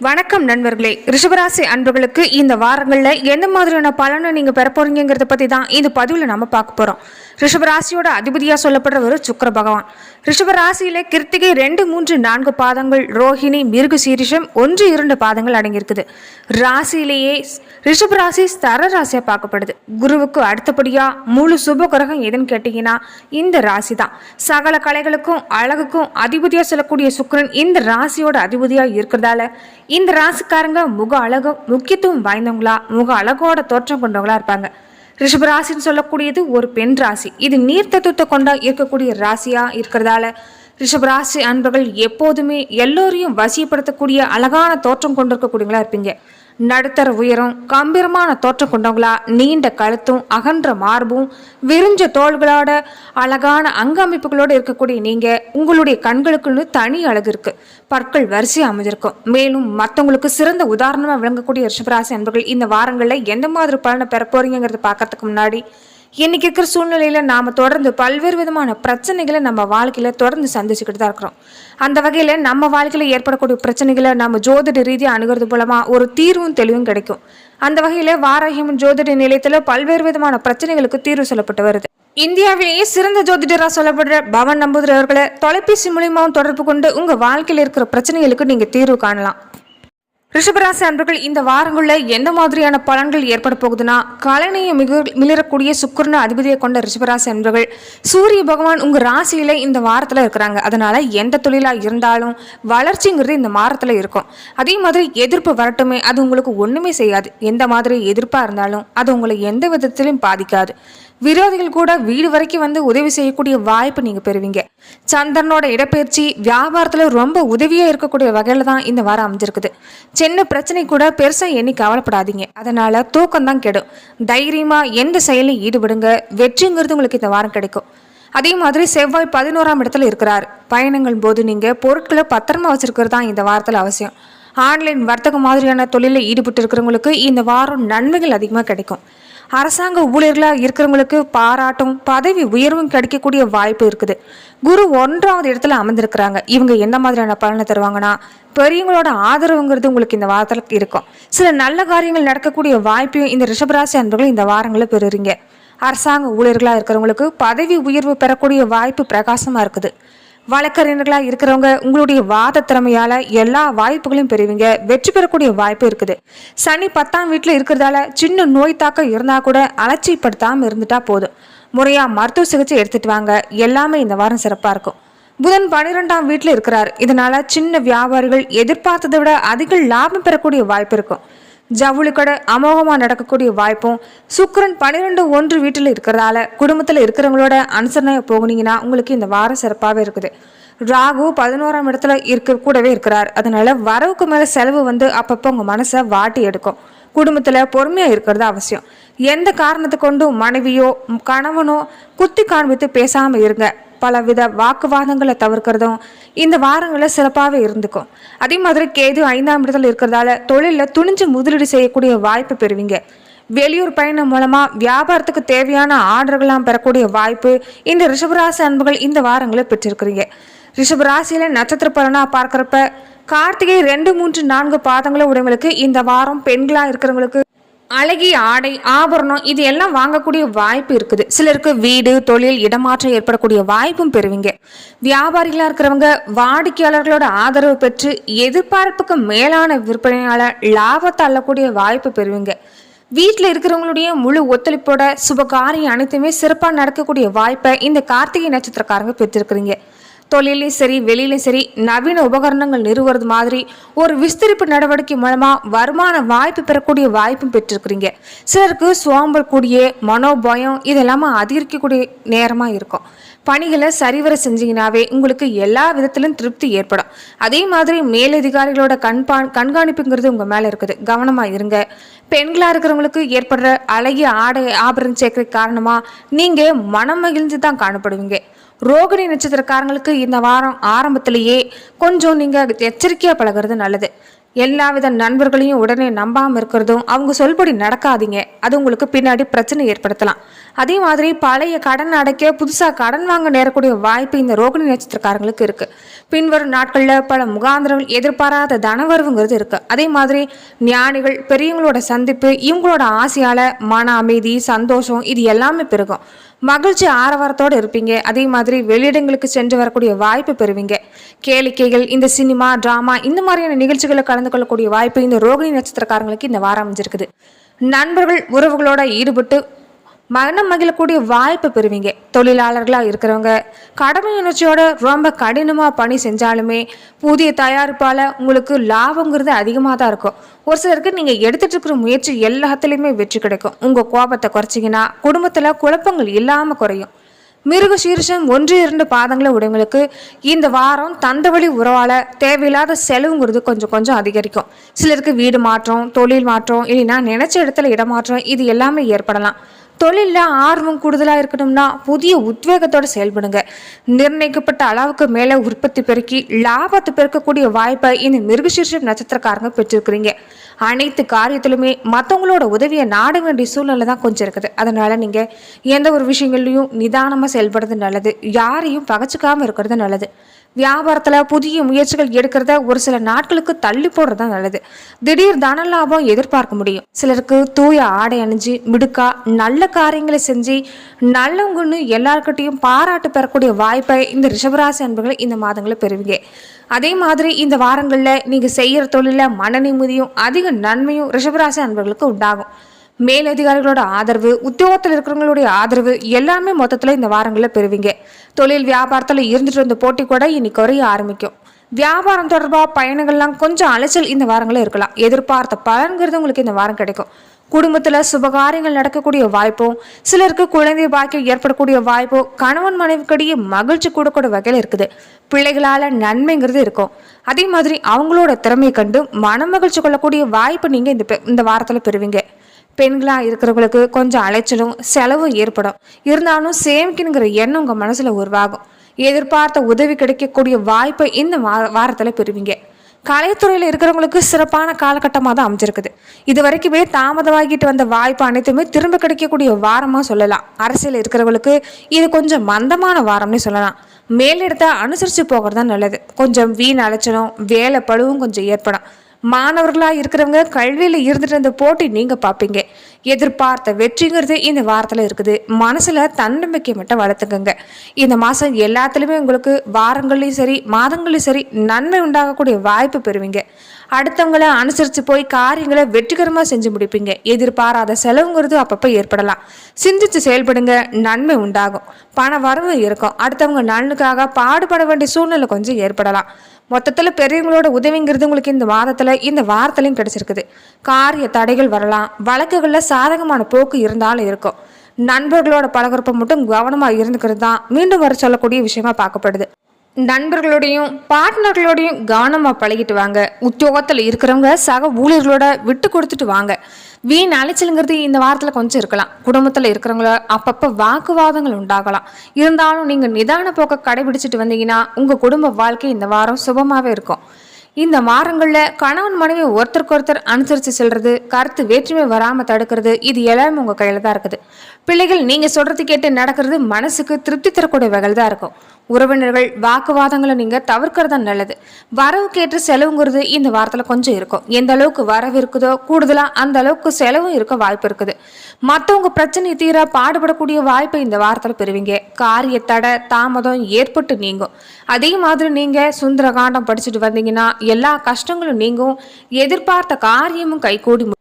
வணக்கம் நண்பர்களே. ரிஷபராசி அன்பர்களுக்கு இந்த வாரங்களில் எந்த மாதிரியான பலனை நீங்கள் பெற போறீங்கிறத பற்றி தான் இந்த பதிவில் நம்ம பார்க்க போகிறோம் ரிஷபராசியோட அதிபதியாக சொல்லப்படுறவர் சுக்கர பகவான். ரிஷபராசியில் கிருத்திகை ரெண்டு மூன்று நான்கு பாதங்கள் ரோஹிணி மிருகு சீரிஷம் ஒன்று இரண்டு பாதங்கள் அடங்கியிருக்குது. ராசியிலேயே ரிஷபராசி ஸ்தர ராசியாக பார்க்கப்படுது. குருவுக்கு அடுத்தபடியாக முழு சுப கிரகம் எதுன்னு கேட்டிங்கன்னா இந்த ராசி தான் சகல கலைகளுக்கும் அழகுக்கும் அதிபதியாக சொல்லக்கூடிய சுக்கிரன் இந்த ராசியோட அதிபதியாக இருக்கிறதால இந்த ராசிக்காரங்க முக அழகு முக்கியத்துவம் வாய்ந்தவங்களா முக அழகோட தோற்றம் கொண்டவங்களா இருப்பாங்க. ரிஷபராசின்னு சொல்லக்கூடியது ஒரு பெண் ராசி. இது நீர் தத்துவத்தை கொண்டா இருக்கக்கூடிய ராசியா இருக்கிறதால ரிஷபராசி அன்பர்கள் எப்போதுமே எல்லோரையும் வசியப்படுத்தக்கூடிய அழகான தோற்றம் கொண்டிருக்கக்கூடியவங்களா இருப்பீங்க. நடுத்தர உயரம் கம்பீரமான தோற்றம் கொண்டவங்களா நீண்ட கழுத்தும் அகன்ற மார்பும் விரிஞ்ச தோள்களோட அழகான அங்கமைப்புகளோடு இருக்கக்கூடிய நீங்க உங்களுடைய கண்களுக்குன்னு தனி அழகு இருக்கு. பற்கள் வரிசை அமைஞ்சிருக்கும். மேலும் மற்றவங்களுக்கு சிறந்த உதாரணமாக விளங்கக்கூடிய ரிஷபராசி அன்பர்கள் இந்த வாரங்களில் எந்த மாதிரி பலனை பெற போறீங்கிறத பார்க்கறதுக்கு முன்னாடி இன்னைக்கு இருக்கிற சூழ்நிலையில் நாம் தொடர்ந்து பல்வேறு விதமான பிரச்சனைகளை நம்ம வாழ்க்கையில் தொடர்ந்து சந்திச்சுக்கிட்டு தான் இருக்கிறோம். அந்த வகையில் நம்ம வாழ்க்கையில் ஏற்படக்கூடிய பிரச்சனைகளை நம்ம ஜோதிட ரீதியாக அணுகிறது மூலமாக ஒரு தீர்வும் தெளிவும் கிடைக்கும். அந்த வகையில் வாராகியம் ஜோதிட நிலையத்தில் பல்வேறு விதமான பிரச்சனைகளுக்கு தீர்வு சொல்லப்பட்டு வருது. இந்தியாவிலேயே சிறந்த ஜோதிடராக சொல்லப்படுற பவன் நம்பூதிரி அவர்களை தொலைபேசி மூலியமாகவும் தொடர்பு கொண்டு உங்கள் வாழ்க்கையில் இருக்கிற பிரச்சனைகளுக்கு நீங்கள் தீர்வு காணலாம். ரிஷபராசி அன்பர்கள் இந்த வாரங்களில் எந்த மாதிரியான பலன்கள் ஏற்பட போகுதுன்னா கலனையை மிக மிளிரக்கூடிய சுக்கரன அதிபதியை கொண்ட ரிஷபராசி அன்பர்கள் சூரிய பகவான் உங்கள் ராசியில் இந்த வாரத்தில் இருக்கிறாங்க. அதனால எந்த தொழிலாக இருந்தாலும் வளர்ச்சிங்கிறது இந்த வாரத்தில் இருக்கும். அதே மாதிரி எதிர்ப்பு வரட்டுமே அது உங்களுக்கு ஒன்றுமே செய்யாது. எந்த மாதிரி எதிர்ப்பாக இருந்தாலும் அது உங்களை எந்த விதத்திலும் பாதிக்காது. விரோதிகள் கூட வீடு வரைக்கும் வந்து உதவி செய்யக்கூடிய வாய்ப்பு நீங்கள் பெறுவீங்க. சந்திரனோட இடப்பெயர்ச்சி வியாபாரத்தில் ரொம்ப உதவியாக இருக்கக்கூடிய வகையில் தான் இந்த வாரம் அமைஞ்சிருக்குது. சின்ன பிரச்சனை கூட பெருசாக எண்ணி கவலைப்படாதீங்க. அதனால் தூக்கம் தான் கெடும். தைரியமாக எந்த செயலையும் ஈடுபடுங்க. வெற்றிங்கிறது உங்களுக்கு இந்த வாரம் கிடைக்கும். அதே மாதிரி செவ்வாய் பதினோராம் இடத்துல இருக்கிறார். பயணங்கள் போது நீங்கள் பொருட்களை பத்திரமா வச்சிருக்கிறது தான் இந்த வாரத்தில் அவசியம். ஆன்லைன் வர்த்தகம் மாதிரியான தொழிலில் ஈடுபட்டு இருக்கிறவங்களுக்கு இந்த வாரம் நன்மைகள் அதிகமாக கிடைக்கும். அரசாங்க ஊழியர்களாக இருக்கிறவங்களுக்கு பாராட்டும் பதவி உயர்வும் கிடைக்கக்கூடிய வாய்ப்பு இருக்குது. குரு ஒன்றாவது இடத்துல அமர்ந்திருக்கிறாங்க. இவங்க எந்த மாதிரியான பலனை தருவாங்கன்னா பெரியவங்களோட ஆதரவுங்கிறது உங்களுக்கு இந்த வாரத்தில் இருக்கும். சில நல்ல காரியங்கள் நடக்கக்கூடிய வாய்ப்பையும் இந்த ரிஷபராசி அன்பர்கள் இந்த வாரங்களில் பெறுறீங்க. அரசாங்க ஊழியர்களாக இருக்கிறவங்களுக்கு பதவி உயர்வு பெறக்கூடிய வாய்ப்பு பிரகாசமாக இருக்குது. வழக்கறிஞர்களாக இருக்கிறவங்க உங்களுடைய வாத திறமையால் எல்லா வாய்ப்புகளையும் பெறுவீங்க. வெற்றி பெறக்கூடிய வாய்ப்பு இருக்குது. சனி பத்தாம் வீட்டில் இருக்கிறதால சின்ன நோய் தாக்கம் இருந்தால் கூட அலட்சியப்படுத்தாமல் இருந்துட்டா போதும். முறையாக மருத்துவ சிகிச்சை எடுத்துட்டு வாங்க. எல்லாமே இந்த வாரம் சிறப்பாக இருக்கும். புதன் பனிரெண்டாம் வீட்டில் இருக்கிறார். இதனால சின்ன வியாபாரிகள் எதிர்பார்த்ததை விட அதிக லாபம் பெறக்கூடிய வாய்ப்பு இருக்கும். ஜவுளி கடை அமோகமாக நடக்கக்கூடிய வாய்ப்பும் சுக்கரன் பன்னிரெண்டு ஒன்று வீட்டில் இருக்கிறதால குடும்பத்தில் இருக்கிறவங்களோட அனுசரணையாக போகுனீங்கன்னா உங்களுக்கு இந்த வாரம் சிறப்பாகவே இருக்குது. ராகு பதினோராம் இடத்துல இருக்க கூடவே இருக்கிறார். அதனால வரவுக்கு மேலே செலவு வந்து அப்பப்போ உங்கள் மனசை வாட்டி எடுக்கும். குடும்பத்தில் பொறுமையாக இருக்கிறது அவசியம். எந்த காரணத்தை கொண்டும் மனைவியோ கணவனோ குத்தி காண்பித்து பேசாமல் இருங்க. பலவித வாக்குவாதங்களை தவிர்க்கிறதும் இந்த வாரங்களில் சிறப்பாகவே இருந்துக்கும். அதே மாதிரி கேது ஐந்தாம் இடத்துல இருக்கிறதால தொழிலில் துணிஞ்சு முதலீடு செய்யக்கூடிய வாய்ப்பு பெறுவீங்க. வெளியூர் பயணம் மூலமாக வியாபாரத்துக்கு தேவையான ஆர்டர்கள்லாம் பெறக்கூடிய வாய்ப்பு இந்த ரிஷபராசி அன்புகள் இந்த வாரங்களில் பெற்றிருக்கிறீங்க. ரிஷபராசியில் நட்சத்திர பலனாக பார்க்குறப்ப கார்த்திகை ரெண்டு மூன்று நான்கு பாதங்களை உடையவங்களுக்கு இந்த வாரம் பெண்களாக இருக்கிறவங்களுக்கு அழகிய ஆடை ஆபரணம் இது எல்லாம் வாங்கக்கூடிய வாய்ப்பு இருக்குது. சிலருக்கு வீடு தொழில் இடமாற்றம் ஏற்படக்கூடிய வாய்ப்பும் பெறுவீங்க. வியாபாரிகளாக இருக்கிறவங்க வாடிக்கையாளர்களோட ஆதரவு பெற்று எதிர்பார்ப்புக்கு மேலான விற்பனையால் லாபத்தை அள்ளக்கூடிய வாய்ப்பு பெறுவீங்க. வீட்டில் இருக்கிறவங்களுடைய முழு ஒத்துழைப்போட சுபகாரியம் அனைத்துமே சிறப்பாக நடக்கக்கூடிய வாய்ப்பை இந்த கார்த்திகை நட்சத்திரக்காரங்க பெற்றிருக்கிறீங்க. தொழிலையும் சரி வெளியிலையும் சரி நவீன உபகரணங்கள் நிறுவுறது மாதிரி ஒரு விஸ்தரிப்பு நடவடிக்கை மூலமாக வருமான வாய்ப்பு பெறக்கூடிய வாய்ப்பும் பெற்றிருக்கிறீங்க. சிலருக்கு சோம்பல் கூடிய மனோபயம் இதெல்லாமே அதிகரிக்கக்கூடிய நேரமாக இருக்கும். பணிகளை சரிவர செஞ்சீங்கனாவே உங்களுக்கு எல்லா விதத்திலும் திருப்தி ஏற்படும். அதே மாதிரி மேலதிகாரிகளோட கண்பா கண்காணிப்புங்கிறது உங்கள் மேலே இருக்குது. கவனமாக இருங்க. பெண்களாக இருக்கிறவங்களுக்கு ஏற்படுற அழகிய ஆடை ஆபரணம் சேர்க்கை காரணமாக நீங்கள் மனம் மகிழ்ந்து தான் காணப்படுவீங்க. ரோகிணி நட்சத்திரக்காரங்களுக்கு இந்த வாரம் ஆரம்பத்திலேயே கொஞ்சம் நீங்கள் எச்சரிக்கையாக பழகிறது நல்லது. எல்லாவித நண்பர்களையும் உடனே நம்பாமல் இருக்கிறதும் அவங்க சொல்படி நடக்காதீங்க. அது உங்களுக்கு பின்னாடி பிரச்சனை ஏற்படுத்தலாம். அதே மாதிரி பழைய கடன் அடைக்க புதுசாக கடன் வாங்க நேரக்கூடிய வாய்ப்பு இந்த ரோகிணி நட்சத்திரக்காரங்களுக்கு இருக்குது பின்வரும் நாட்களில் பல முகாந்திரங்கள் எதிர்பாராத தனவரவுங்கிறது இருக்குது அதே மாதிரி ஞானிகள் பெரியவங்களோட சந்திப்பு இவங்களோட ஆசையால் மன அமைதி சந்தோஷம் இது எல்லாமே பெருகும். மகிழ்ச்சி ஆரவாரத்தோடு இருப்பீங்க. அதே மாதிரி வெளியிடங்களுக்கு சென்று வரக்கூடிய வாய்ப்பு பெறுவீங்க. கேளிக்கைகள் இந்த சினிமா ட்ராமா இந்த மாதிரியான நிகழ்ச்சிகளை கலந்து கொள்ளக்கூடிய வாய்ப்பு இந்த ரோகிணி நட்சத்திரக்காரங்களுக்கு இந்த வாரம் அமைஞ்சிருக்குது. நண்பர்கள் உறவுகளோட ஈடுபட்டு மனம் மகிழக்கூடிய வாய்ப்பு பெறுவீங்க. தொழிலாளர்களாக இருக்கிறவங்க கடமை உணர்ச்சியோட ரொம்ப கடினமாக பணி செஞ்சாலுமே புதிய தயாரிப்பால் உங்களுக்கு லாபங்கிறது அதிகமாக தான் இருக்கும். ஒரு சிலருக்கு நீங்கள் எடுத்துகிட்டு இருக்கிற முயற்சி எல்லாத்துலேயுமே வெற்றி கிடைக்கும். உங்கள் கோபத்தை குறைச்சிங்கன்னா குடும்பத்தில் குழப்பங்கள் இல்லாமல் குறையும். மிருக சீரிஷம் ஒன்று இரண்டு பாதங்களை உடையவங்களுக்கு இந்த வாரம் தந்தவழி உறவால் தேவையில்லாத செலவுங்கிறது கொஞ்சம் கொஞ்சம் அதிகரிக்கும். சிலருக்கு வீடு மாற்றம் தொழில் மாற்றம் இல்லைன்னா நினைச்ச இடத்துல இடமாற்றம் இது எல்லாமே ஏற்படலாம். தொழிலில் ஆர்வம் கூடுதலாக இருக்கணும்னா புதிய உத்வேகத்தோடு செயல்படுங்க. நிர்ணயிக்கப்பட்ட அளவுக்கு மேலே உற்பத்தி பெருக்கி லாபத்தை பெருக்கக்கூடிய வாய்ப்பை இந்த மிருகசீர்ஷம் நட்சத்திரக்காரங்க பெற்றிருக்கிறீங்க. அனைத்து காரியத்திலுமே மற்றவங்களோட உதவியை நாட வேண்டிய சூழ்நிலை தான் கொஞ்சம் இருக்குது. அதனால் நீங்கள் எந்த ஒரு விஷயங்கள்லையும் நிதானமாக செயல்படுறது நல்லது. யாரையும் பகச்சிக்காமல் இருக்கிறது நல்லது. வியாபாரத்தில் புதிய முயற்சிகள் எடுக்கிறத ஒரு சில நாட்களுக்கு தள்ளி போடுறது தான் நல்லது. திடீர் தன லாபம் எதிர்பார்க்க முடியும். சிலருக்கு தூய ஆடை அணிஞ்சு மிடுக்கா நல்ல காரியங்களை செஞ்சு நல்லவங்கன்னு எல்லார்கிட்டையும் பாராட்டு பெறக்கூடிய வாய்ப்பை இந்த ரிஷபராசி அன்பர்கள் இந்த மாதங்களில் பெறுவீங்க. அதே மாதிரி இந்த வாரங்களில் நீங்கள் செய்கிற தொழிலில் மன நிம்மதியும் அதிக நன்மையும் ரிஷபராசி அன்பர்களுக்கு உண்டாகும். மேலதிகாரிகளோட ஆதரவு உத்தியோகத்தில் இருக்கிறவங்களுடைய ஆதரவு எல்லாமே மொத்தத்தில் இந்த வாரங்களில் பெறுவீங்க. தொழில் வியாபாரத்தில் இருந்துட்டு வந்த போட்டி கூட இன்னைக்கு குறைய ஆரம்பிக்கும். வியாபாரம் தொடர்பாக பயணங்கள்லாம் கொஞ்சம் அலைச்சல் இந்த வாரங்களில் இருக்கலாம். எதிர்பார்த்த பலன்கிறது உங்களுக்கு இந்த வாரம் கிடைக்கும். குடும்பத்தில் சுபகாரியங்கள் நடக்கக்கூடிய வாய்ப்பும் சிலருக்கு குழந்தை பாக்கியம் ஏற்படக்கூடிய வாய்ப்பும் கணவன் மனைவிக்கிடையே மகிழ்ச்சி கூடக்கூடிய வகையில் இருக்குது. பிள்ளைகளால் நன்மைங்கிறது இருக்கும். அதே மாதிரி அவங்களோட திறமையை கண்டு மனமகிழ்ச்சி கொள்ளக்கூடிய வாய்ப்பு நீங்கள் இந்த பெ- இந்த வாரத்தில் பெறுவீங்க. பெண்களாக இருக்கிறவங்களுக்கு கொஞ்சம் அலைச்சலும் செலவும் ஏற்படும். இருந்தாலும் சேமிக்கணுங்கிற எண்ணம் உங்கள் மனசில் உருவாகும். எதிர்பார்த்த உதவி கிடைக்கக்கூடிய வாய்ப்பை இந்த வா- வாரத்தில் பெறுவீங்க. கலைத்துறையில் இருக்கிறவங்களுக்கு சிறப்பான காலகட்டமாக தான் அமைஞ்சிருக்குது. இது வரைக்குமே தாமதமாகிட்டு வந்த வாய்ப்பு அனைத்துமே திரும்ப கிடைக்கக்கூடிய வாரமாக சொல்லலாம். அரசியல் இருக்கிறவங்களுக்கு இது கொஞ்சம் மந்தமான வாரம்னு சொல்லலாம். மேலிடத்தை அனுசரித்து போகிறது தான் நல்லது. கொஞ்சம் வீண் அலைச்சலும் வேலை பழுவும் கொஞ்சம் ஏற்படும். மாணவர்களாக இருக்கிறவங்க கல்வியில் இருந்துட்டு இருந்த போட்டி நீங்கள் பார்ப்பீங்க எதிர்பார்த்த வெற்றிங்கிறது இந்த வாரத்தில் இருக்குது. மனசில் தன்னம்பிக்கை மட்டும் வளர்த்துக்கோங்க. இந்த மாதம் எல்லாத்துலேயுமே உங்களுக்கு வாரங்கள்லையும் சரி மாதங்கள்லையும் சரி நன்மை உண்டாகக்கூடிய வாய்ப்பு பெறுவீங்க. அடுத்தவங்களை அனுசரித்து போய் காரியங்களை வெற்றிகரமாக செஞ்சு முடிப்பீங்க. எதிர்பாராத செலவுங்கிறது அப்பப்போ ஏற்படலாம். சிந்தித்து செயல்படுங்க நன்மை உண்டாகும். பண வரவு இருக்கும். அடுத்தவங்க நலனுக்காக பாடுபட வேண்டிய சூழ்நிலை கொஞ்சம் ஏற்படலாம். மொத்தத்தில் பெரியவங்களோட உதவிங்கிறது உங்களுக்கு இந்த மாதத்தில் இந்த வாரத்துலையும் கிடைச்சிருக்குது. காரிய தடைகள் வரலாம். வழக்குகளில் சாதகமான போக்கு இருந்தாலும் இருக்கும். நண்பர்களோட பழகுறப்ப மட்டும் கவனமாக இருந்துக்கிறது தான் மீண்டும் வர சொல்லக்கூடிய விஷயமா பார்க்கப்படுது. நண்பர்களோடையும் பார்ட்னர்களோடையும் கவனமாக பழகிட்டு வாங்க. உத்தியோகத்தில் இருக்கிறவங்க சக ஊழியர்களோட விட்டு கொடுத்துட்டு வாங்க. வீண் அலைச்சலுங்கிறது இந்த வாரத்தில் கொஞ்சம் இருக்கலாம். குடும்பத்தில் இருக்கிறவங்கள அப்பப்போ வாக்குவாதங்கள் உண்டாகலாம். இருந்தாலும் நீங்கள் நிதான போக்கை கடைபிடிச்சிட்டு வந்தீங்கன்னா உங்கள் குடும்ப வாழ்க்கை இந்த வாரம் சுபமாகவே இருக்கும். இந்த வாரங்களில் கணவன் மனைவி ஒருத்தருக்கு ஒருத்தர் அனுசரித்து செல்வது கருத்து வேற்றுமை வராமல் தடுக்கிறது இது எல்லாமே உங்கள் கையில் தான் இருக்குது. பிள்ளைகள் நீங்கள் சொல்கிறது கேட்டு நடக்கிறது மனசுக்கு திருப்தி தரக்கூடிய வகையில் தான் இருக்கும். உறவினர்கள் வாக்குவாதங்களை நீங்கள் தவிர்க்கிறது தான் நல்லது. வரவுக்கேற்ற செலவுங்கிறது இந்த வாரத்தில் கொஞ்சம் இருக்கும். எந்த அளவுக்கு வரவு இருக்குதோ கூடுதலாக அந்த அளவுக்கு செலவும் இருக்க வாய்ப்பு இருக்குது. மற்றவங்க பிரச்சனை தீர பாடுபடக்கூடிய வாய்ப்பை இந்த வாரத்தில் பெறுவீங்க. காரிய தடை தாமதம் ஏற்பட்டு நீங்கும். அதே மாதிரி நீங்கள் சுந்தரகாண்டம் படிச்சுட்டு வந்தீங்கன்னா எல்லா கஷ்டங்களும் நீங்கும். எதிர்பார்த்த காரியமும் கைகூடி முடியும்.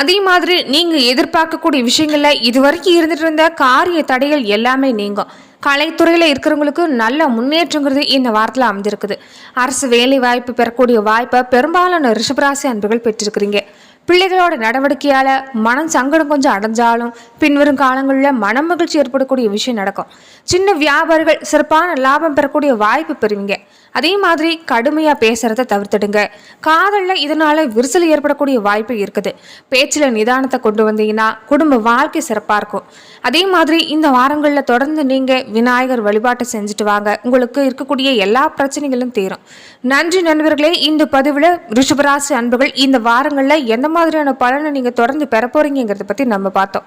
அதே மாதிரி நீங்க எதிர்பார்க்கக்கூடிய விஷயங்கள்ல இதுவரைக்கும் இருந்துட்டு இருந்த காரிய தடைகள் எல்லாமே நீங்கும். கலைத்துறையில் இருக்கிறவங்களுக்கு நல்ல முன்னேற்றங்கிறது இந்த வாரத்தில் அமைஞ்சிருக்குது. அரசு வேலை வாய்ப்பு பெறக்கூடிய வாய்ப்பை பெரும்பாலான ரிஷபராசி அன்புகள் பெற்றிருக்கிறீங்க. பிள்ளைகளோட நடவடிக்கையால் மனம் சங்கடம் கொஞ்சம் அடைஞ்சாலும் பின்வரும் காலங்களில் மன மகிழ்ச்சி ஏற்படக்கூடிய விஷயம் நடக்கும். சின்ன வியாபாரிகள் சிறப்பான லாபம் பெறக்கூடிய வாய்ப்பு பெறுவீங்க. அதே மாதிரி கடுமையாக பேசுகிறத தவிர்த்துடுங்க. காதலில் இதனால் விரிசல் ஏற்படக்கூடிய வாய்ப்பு இருக்குது. பேச்சில் நிதானத்தை கொண்டு வந்தீங்கன்னா குடும்ப வாழ்க்கை சிறப்பாக இருக்கும். அதே மாதிரி இந்த வாரங்களில் தொடர்ந்து நீங்கள் விநாயகர் வழிபாட்டை செஞ்சுட்டு வாங்க. உங்களுக்கு இருக்கக்கூடிய எல்லா பிரச்சனைகளும் தீரும். நன்றி நண்பர்களே இந்த பதிவில் ரிஷபராசி அன்புகள் இந்த வாரங்களில் எந்த மாதிரியான பலனை நீங்கள் தொடர்ந்து பெற போகிறீங்கிறத பற்றி நம்ம பார்த்தோம்.